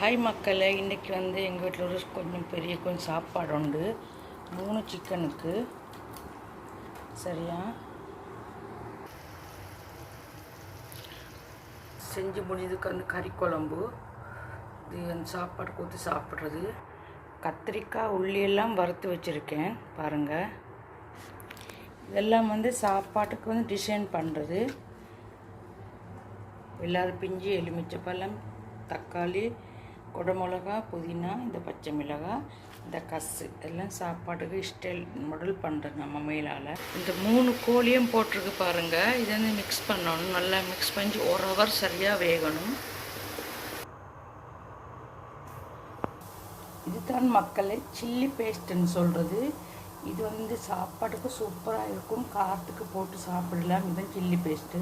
Hi மக்களை இன்றைக்கி வந்து எங்கள் வீட்டில் ஒரு கொஞ்சம் பெரிய கொஞ்சம் சாப்பாடு உண்டு. மூணு சிக்கனுக்கு சரியா? செஞ்சு முடிஞ்சதுக்கு வந்து கறி குழம்பு. இது அந்த சாப்பாடு கொடுத்து சாப்பிட்றது. கத்திரிக்காய் உள்ளியெல்லாம் வறுத்து வச்சுருக்கேன். பாருங்கள் இதெல்லாம் வந்து சாப்பாட்டுக்கு வந்து டிசைன் பண்ணுறது இல்லாத பிஞ்சு எலுமிச்சை பழம் தக்காளி குடமிளகா புதினா இந்த பச்சை மிளகாய் இந்த கசு. எல்லாம் சாப்பாட்டுக்கு ஸ்டைல் முடல் பண்ணுறது நம்ம மேலால். இந்த மூணு கோழியும் போட்டிருக்கு பாருங்கள் இதை வந்து மிக்ஸ் பண்ணணும். நல்லா மிக்ஸ் பண்ணி ஒரு ஹவர் சரியாக வேகணும். இதுதான் மக்களை சில்லி பேஸ்ட்டுன்னு சொல்கிறது இது வந்து சாப்பாட்டுக்கு சூப்பராக இருக்கும். காரத்துக்கு போட்டு சாப்பிடலாம். இதுதான் சில்லி பேஸ்ட்டு